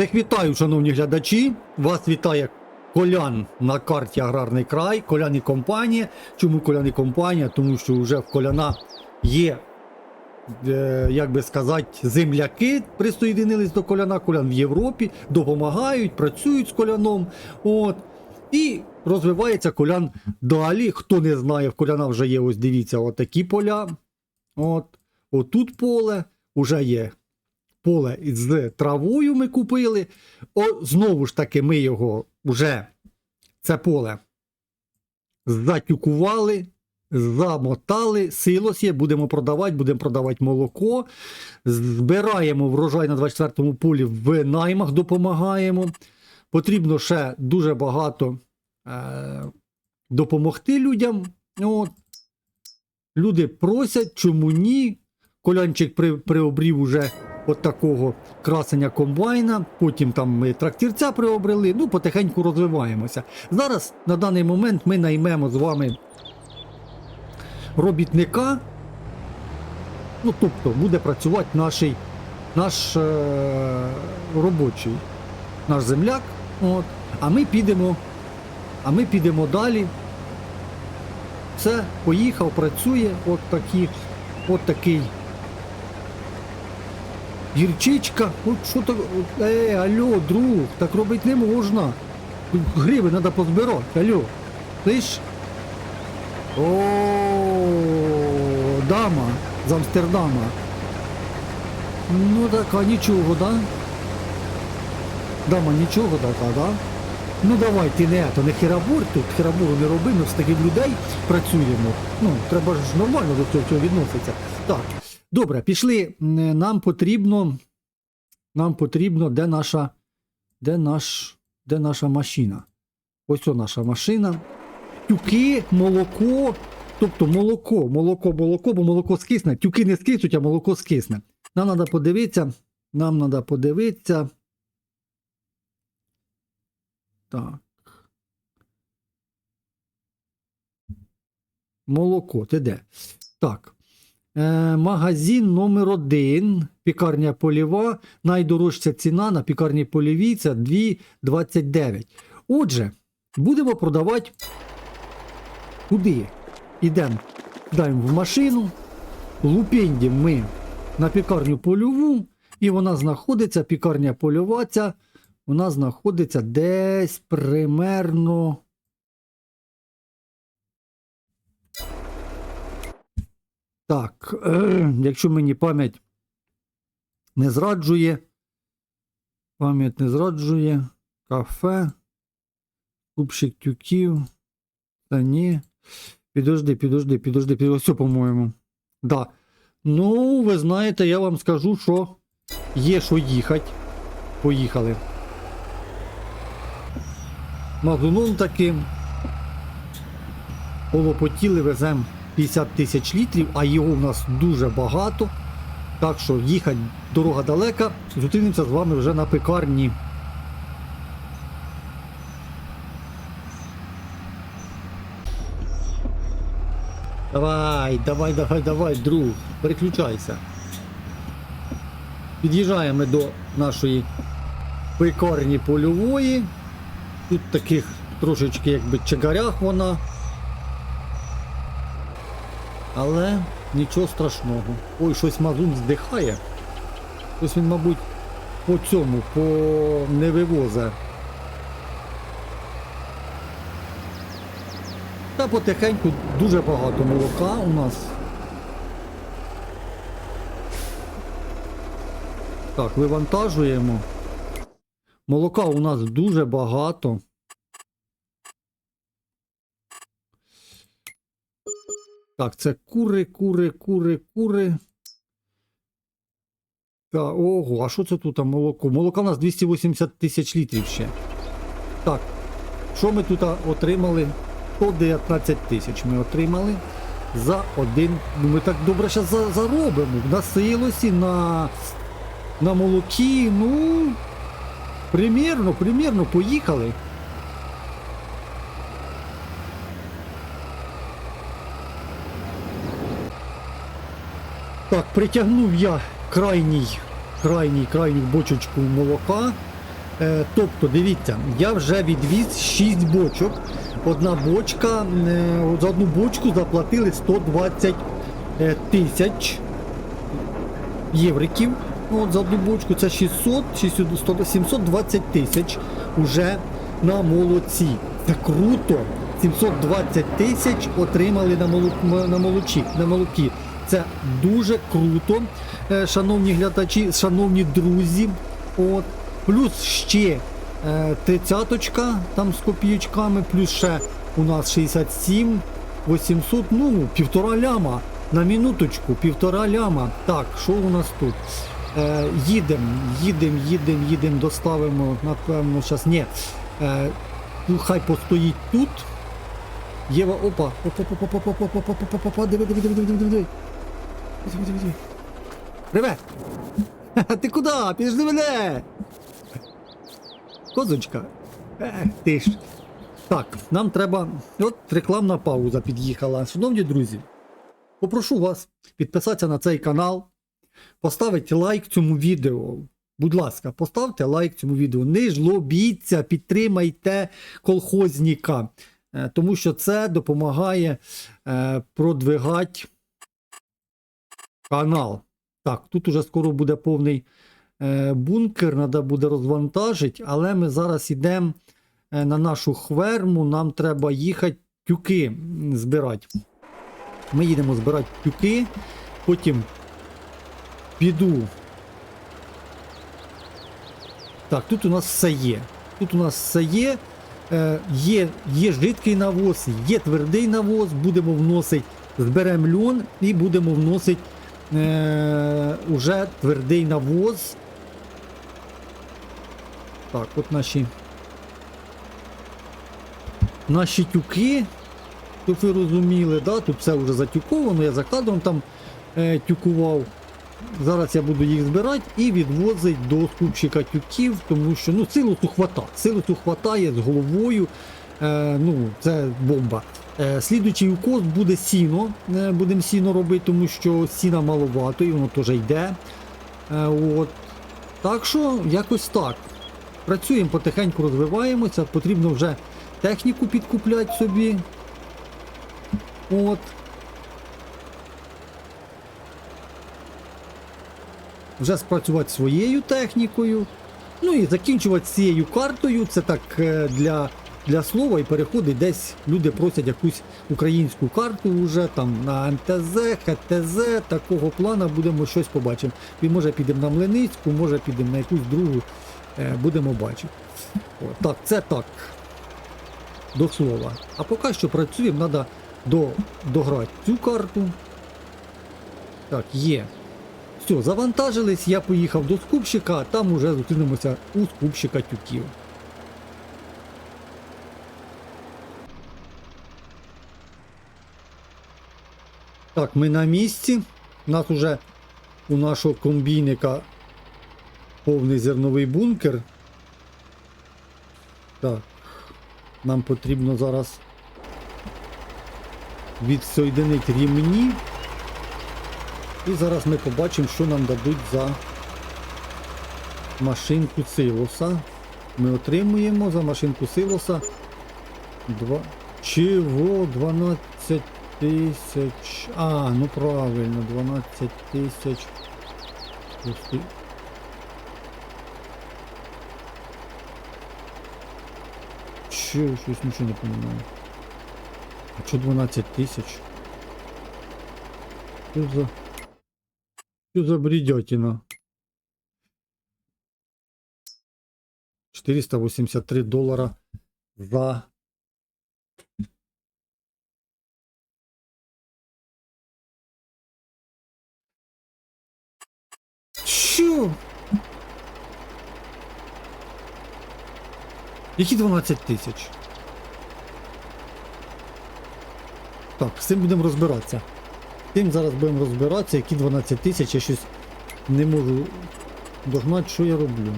Всіх вітаю, шановні глядачі. Вас вітає Колян на карті Аграрний край, Колян і компанія. Чому Колян і компанія? Тому що вже в Коляна є, е, як би сказати, земляки присоєдинились до Коляна. Колян в Європі, допомагають, працюють з Коляном. От. І розвивається Колян далі. Хто не знає, в Коляна вже є, ось дивіться, отакі поля. От. Отут поле, вже є поле з травою ми купили. О, знову ж таки, ми його вже це поле затюкували, замотали, силос є, будемо продавати, будемо продавати молоко. Збираємо врожай на 24-му полі в наймах, допомагаємо. Потрібно ще дуже багато е, допомогти людям. От. Люди просять, чому ні. Колянчик при, приобрів уже от такого красення комбайна, потім там ми трактірця приобрели, ну потихеньку розвиваємося. Зараз на даний момент ми наймемо з вами робітника. Ну, тобто буде працювати наш, наш е, робочий, наш земляк. От, а ми підемо, а ми підемо далі. Все, поїхав, працює, от такі, от такий Гірчичка, от що так. Е, алло, друг, так робити не можна. Гриби треба позбирати, алло. Слиш? О, дама з Амстердама. Ну така нічого, да? Дама нічого така, да? Ну давай, ти не, то не херабур тут, херабуру не роби, ми з таких людей працюємо. Ну, треба ж нормально до цього відноситися. Так. Добре, пішли. Нам потрібно. Нам потрібно, де наша. Де наш. Де наша машина? Ось о наша машина. Тюки, молоко. Тобто молоко, молоко, молоко, бо молоко скисне. Тюки не скиснуть, а молоко скисне. Нам треба подивитися. Нам треба подивитися. Так. Молоко, ти де? Так. Е, магазин номер 1 пікарня польова. Найдорожча ціна на пікарні польовій це 2,29. Отже, будемо продавати куди? Ідемо даємо в машину, лупендім ми на пікарню польову, і вона знаходиться, пікарня польова ця, вона знаходиться десь примерно. Так, якщо мені пам'ять не зраджує, пам'ять не зраджує, кафе, купщик тюків. Та ні. Підожди, підожди, підожди, підожди. Все, по-моєму. Да. Ну, ви знаєте, я вам скажу, що є що їхати. Поїхали. Мазуном таким. Полопотіли веземо 50 тисяч літрів, а його в нас дуже багато. Так що їхати дорога далека. Зустрінемося з вами вже на пекарні. Давай, давай, давай, давай, друг, переключайся. Під'їжджаємо до нашої пекарні польової. Тут таких трошечки якби чагарях вона. Але нічого страшного. Ой, щось мазун здихає. Ось він, мабуть, по цьому, по не вивозе. Та потихеньку дуже багато молока у нас. Так, вивантажуємо. Молока у нас дуже багато. Так, це кури, кури, кури, кури. Та, ого, а що це тут молоко? Молока у нас 280 тисяч літрів ще. Так, що ми тут отримали? 119 тисяч ми отримали за один. Ну, ми так добре зараз заробимо. На силосі, на, на молокі. Ну, примірно, примірно, поїхали. Так, притягнув я крайній, крайній, крайню бочечку молока. Е, тобто, дивіться, я вже відвіз 6 бочок. Одна бочка, е, за одну бочку заплатили 120 е, тисяч євриків. Ну, От за одну бочку це 600, 600 720 тисяч уже на молоці. Це круто. 720 тисяч отримали на, молок, на, молочі, на молокі. Це дуже круто, е, шановні глядачі, шановні друзі. От. Плюс ще е, тридцяточка там з копійочками, плюс ще у нас 67, 800, ну, півтора ляма. На минуточку, півтора ляма. Так, що у нас тут? Е, їдемо, їдемо, їдемо, їдемо, доставимо, напевно, зараз. Ні. Е, ну, хай постоїть тут. Єва, опа, опа, опа, опа, опа, опа, опа, опа, опа, опа, диви, диви, диви, диви, диви, диви, диви. Ха-ха, Ти куди? Підожди мене! Козочка. Ех, ти ж. Так, нам треба. От рекламна пауза під'їхала. Шановні друзі, попрошу вас підписатися на цей канал, поставити лайк цьому відео. Будь ласка, поставте лайк цьому відео. Не жлобіться, підтримайте колхозніка, Е, тому що це допомагає е, продвигати канал. Так, тут уже скоро буде повний е, бункер, треба буде розвантажити, але ми зараз йдемо е, на нашу хверму, нам треба їхати тюки збирати. Ми їдемо збирати тюки, потім піду. Так, тут у нас все є. Тут у нас все є. Е, є, є жидкий навоз, є твердий навоз, будемо вносити, зберемо льон і будемо вносити е, уже твердий навоз. Так, от наші наші тюки, щоб ви розуміли, да? тут все вже затюковано, я за кадром там е, тюкував. Зараз я буду їх збирати і відвозити до скупщика тюків, тому що ну, силосу хвата. Силосу хватає з головою. Е, ну, це бомба. Е, слідуючий укос буде сіно. Е, будемо сіно робити, тому що сіна маловато і воно теж йде. Е, от. Так що, якось так. Працюємо потихеньку, розвиваємося, потрібно вже техніку підкупляти собі. От. вже спрацювати своєю технікою. Ну і закінчувати цією картою. Це так для для слова і переходить десь люди просять якусь українську карту вже там на МТЗ, ХТЗ, такого плана будемо щось побачимо. І може підемо на Млиницьку, може підемо на якусь другу, е, будемо бачити. О, так, це так. До слова. А поки що працюємо, треба до, дограти цю карту. Так, є. Все, завантажились, я поїхав до скупщика, а там уже зустрінемося у скупщика тюків. Так, ми на місці. У нас уже у нашого комбійника повний зерновий бункер. Так, нам потрібно зараз відсоєдинити рівні. І зараз ми побачимо, що нам дадуть за машинку силоса. Ми отримуємо за машинку силоса 2. Чого 12 тисяч. А, ну правильно, 12 тисяч. Че, щось нічого не розумію. А що 12 тисяч? Що за... Что за бредятина? 483 доллара за... Чё? Які 12 тисяч? Так, з цим будемо розбиратися. З Тим зараз будемо розбиратися, які 12 тисяч, я щось не можу догнати, що я роблю.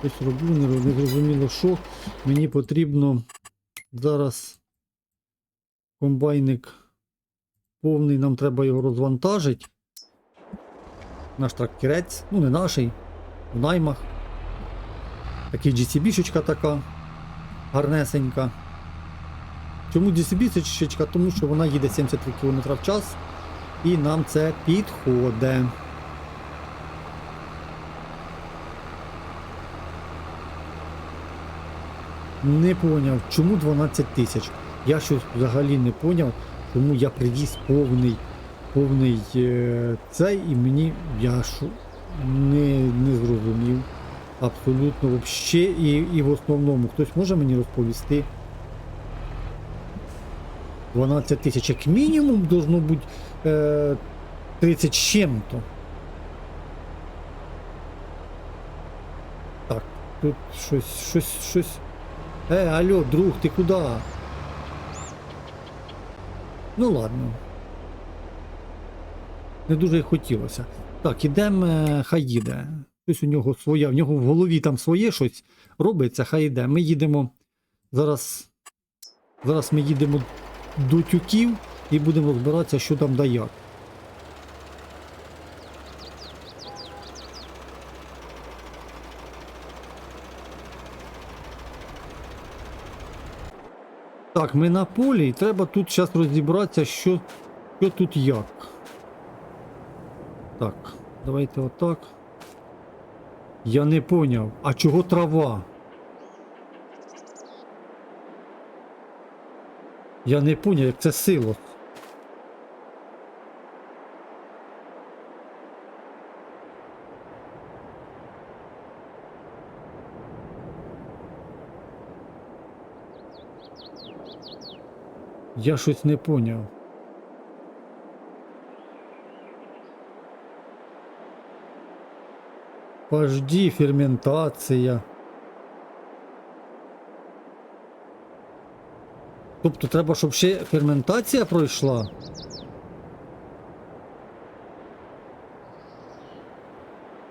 Щось роблю, не зрозуміло що. Мені потрібно зараз комбайник повний, нам треба його розвантажити. Наш трактірець, ну не наший, в наймах. Такий GCB-шечка така гарнесенька. Чому GCB-шечка? Тому що вона їде 73 км в час і нам це підходить. Не поняв, чому 12 тисяч. Я щось взагалі не поняв, чому я привіз повний, повний е, цей і мені я що не, не зрозумів. Абсолютно вообще і, і в основному хтось може мені розповісти. 12 тисяч, як мінімум, должно бути е, 30 з чим-то. Так, тут щось, щось, щось. Е, алло, друг, ти куди? Ну ладно. Не дуже хотілося. Так, ідемо, е, хай їде. Щось у нього своє, в нього в голові там своє щось робиться, хай йде. Ми їдемо зараз. Зараз ми їдемо до тюків і будемо розбиратися, що там да як. Так, ми на полі і треба тут зараз розібратися, що, що тут як. Так, давайте отак. Я не поняв. А чого трава? Я не поняв, як це силос. Я щось не поняв. Пожди, ферментація. Тобто треба, щоб ще ферментація пройшла.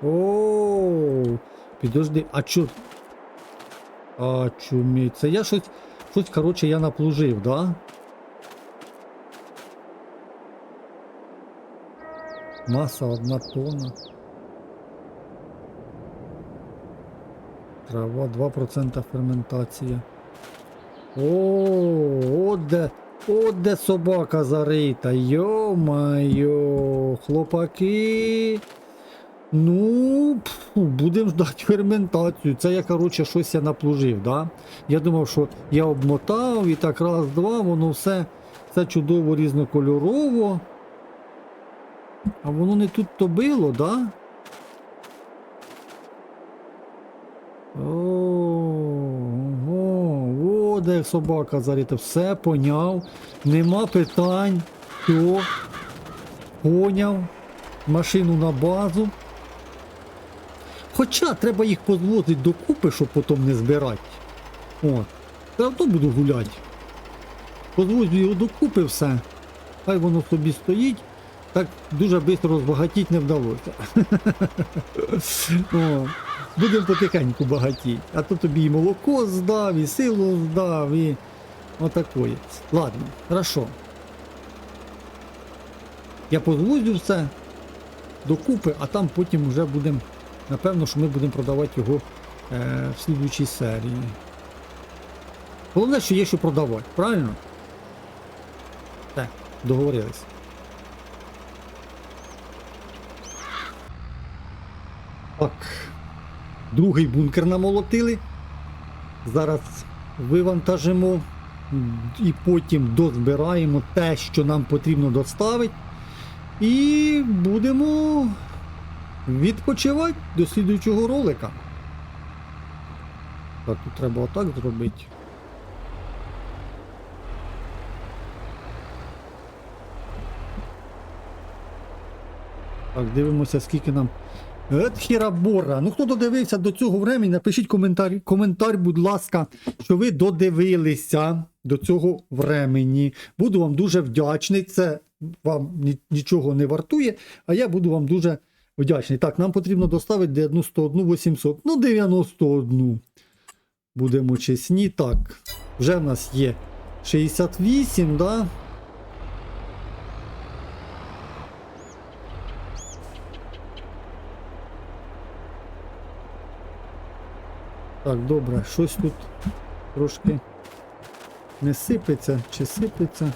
О, підожди, а чо? А чумі? Це я щось, щось, коротше, я наплужив, да? Маса одна тонна. Трава 2% ферментація. О, от де, от де собака зарита. Йо-майо, хлопаки. Ну, будемо ждати ферментацію. Це я, коротше, щось я наплужив, да? Я думав, що я обмотав і так раз, два, воно все, все чудово різнокольорово. А воно не тут то било, да? О, де собака зарита, все поняв, нема питань, все, поняв, машину на базу. Хоча треба їх позвозити докупи, щоб потім не збирати. От, я то буду гуляти. Позвозю його докупи все. Хай воно собі стоїть. Так дуже швидко розбагатіть не вдалося. Будемо потихеньку багаті. А то тобі і молоко здав, і силу здав, і отакої. Ладно, хорошо. Я позвозю все докупи, а там потім вже будемо. Напевно, що ми будемо продавати його е, в слідуючій серії. Головне, що є що продавати, правильно? Так, договорились. Так. Другий бункер намолотили. Зараз вивантажимо і потім дозбираємо те, що нам потрібно доставити. І будемо відпочивати до слідуючого ролика. Так, тут треба отак зробити. Так, дивимося, скільки нам. Ет хірабора. Ну хто додивився до цього времени, напишіть коментар, коментар, будь ласка, що ви додивилися до цього времени. Буду вам дуже вдячний. Це вам нічого не вартує, а я буду вам дуже вдячний. Так, нам потрібно доставити 91 800. Ну, 91. Будемо чесні. Так, вже в нас є 68, да? Так, добре, щось тут трошки не сипеться чи сипеться.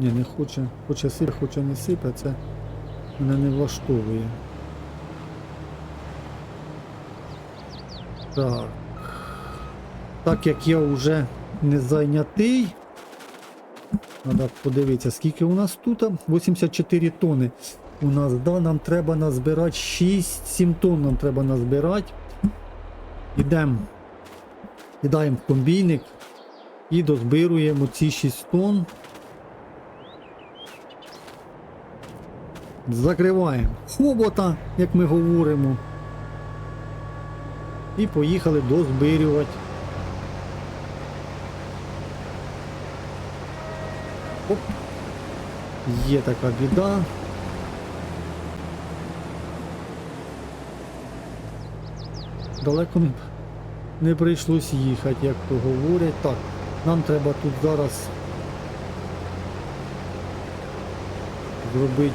Ні, не хоче. Хоче сип, хоче не сипе, мене не влаштовує. Так. Так як я вже не зайнятий. Треба подивитися, скільки у нас тут? 84 тони. У нас, да, нам треба назбирати 6-7 тонн нам треба назбирати. Ідемо. Кидаємо в комбійник і дозбируємо ці 6 тонн. Закриваємо хобота, як ми говоримо. І поїхали дозбирювати. Оп. Є така біда. Далеко не, не прийшлось їхати, як то говорять. Так, нам треба тут зараз зробити.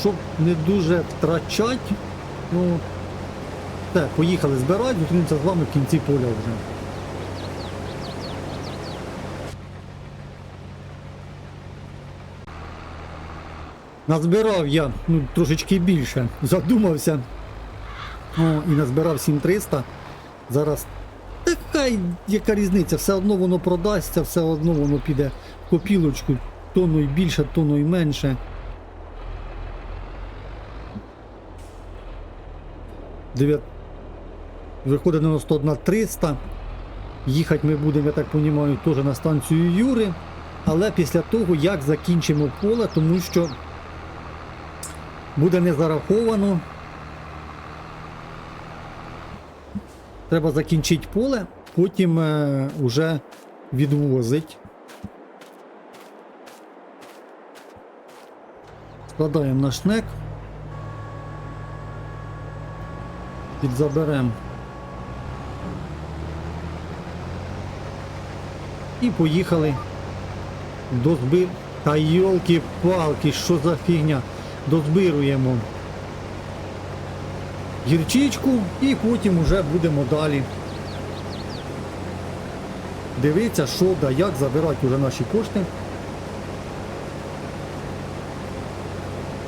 Щоб не дуже втрачати, ну, все, поїхали збирати, зустрінемося з вами в кінці поля вже. Назбирав я ну, трошечки більше, задумався. О, і назбирав 7300. Зараз така яка різниця, все одно воно продасться, все одно воно піде в копілочку, тонною більше, тонною менше. Дев'ят... Виходить на 101 300. Їхати ми будемо, я так розумію, теж на станцію Юри. Але після того, як закінчимо поле, тому що буде не зараховано. Треба закінчити поле, потім е, уже відвозить. Складаємо на шнек. Підзаберемо. І поїхали до збир... Та йолки-палки, що за фігня? Дозбируємо гірчичку і потім уже будемо далі. Дивитися, що да як забирати вже наші кошти.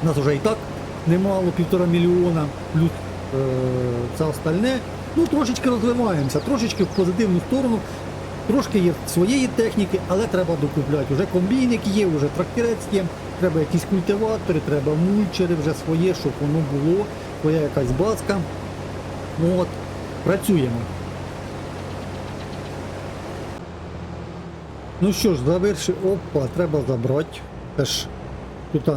У Нас вже і так немало, півтора мільйона, плюс е, це остальне. Ну, трошечки розвиваємося, трошечки в позитивну сторону. Трошки є своєї техніки, але треба докупляти. Уже комбійник є, вже тракторець є, треба якісь культиватори, треба мульчери вже своє, щоб воно було, своя якась базка. Ну От, працюємо. Ну що ж, заверши. Опа, треба забрати. Теж тут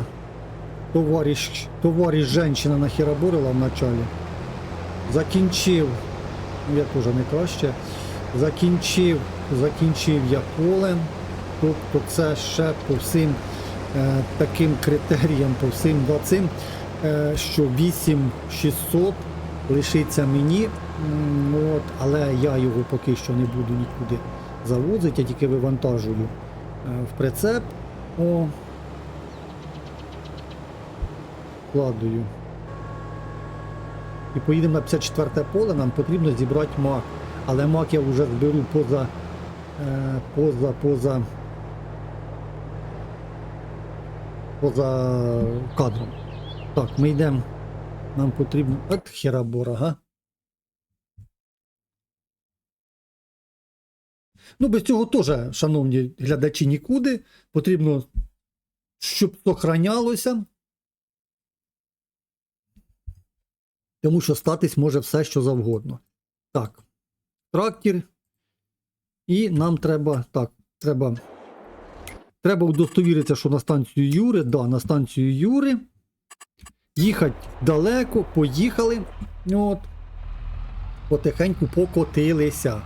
товариш, товариш женщина нахераборила в началі. Закінчив. Я теж не краще. Закінчив, закінчив я поле. Тобто це ще по всім е, таким критеріям, по всім цим, е, що 8600 лишиться мені. От, але я його поки що не буду нікуди завозити, я тільки вивантажую е, в прицеп. О. Вкладую. І поїдемо на 54 поле, нам потрібно зібрати мак. Але мак я вже зберу поза, поза, поза, поза кадром. Так, ми йдемо. Нам потрібно. От херабора, га? Ну, без цього теж, шановні глядачі, нікуди. Потрібно, щоб сохранялося. Тому що статись може все, що завгодно. Так. Трактор. І нам треба. Так, треба. Треба удостовіритися, що на станцію Юри. Да, на станцію Юри. Їхати далеко, поїхали. От. Потихеньку покотилися.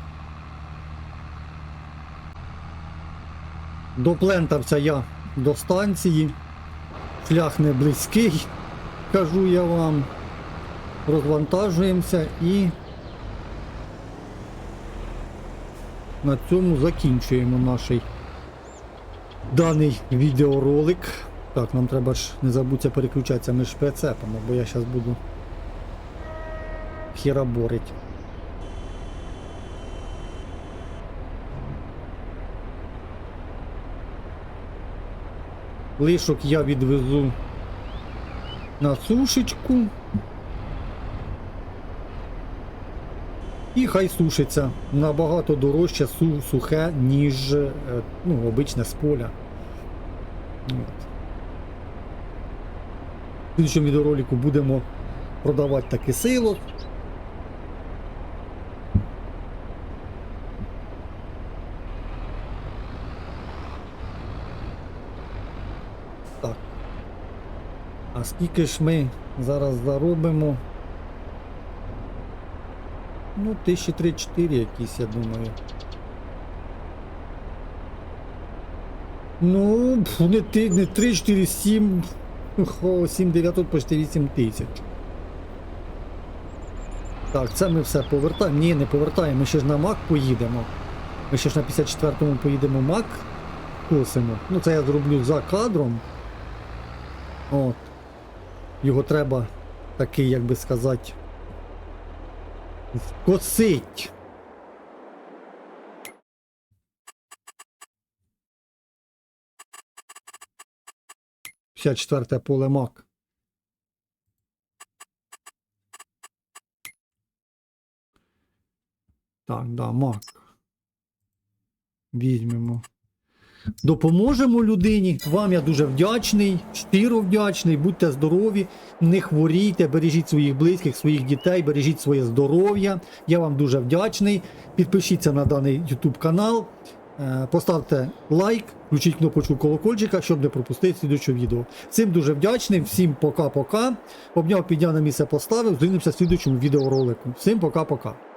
Доплентався я до станції. Шлях не близький, кажу я вам. розвантажуємося і на цьому закінчуємо наш даний відеоролик. Так, нам треба ж не забудься переключатися між прицепами, бо я зараз буду хіраборить. Лишок я відвезу на сушечку. І хай сушиться набагато дорожче су- сухе, ніж е, ну, обичне з поля. В слідчому відеоролику будемо продавати таке сило. Так. А скільки ж ми зараз заробимо? Ну, 1003-4 якісь, я думаю. Ну, не, ти- не 3, 4, 7. Хо, 7 900 почти 8 тисяч. Так, це ми все повертаємо. Ні, не повертаємо, ми ще ж на Мак поїдемо. Ми ще ж на 54-му поїдемо Мак косимо. Ну це я зроблю за кадром. От. Його треба такий, як би сказати. Косить. П'ятдесят четверте поле мак. Так, да, мак. Візьмемо. Допоможемо людині. Вам я дуже вдячний, щиро вдячний. Будьте здорові, не хворійте, бережіть своїх близьких, своїх дітей, бережіть своє здоров'я. Я вам дуже вдячний. Підпишіться на даний YouTube канал, е, поставте лайк, включіть кнопочку колокольчика, щоб не пропустити слідуче відео. Всім дуже вдячний, всім пока-пока. Обняв підняв на місце поставив. Зустрінемося в слідучому відеоролику. Всім пока-пока.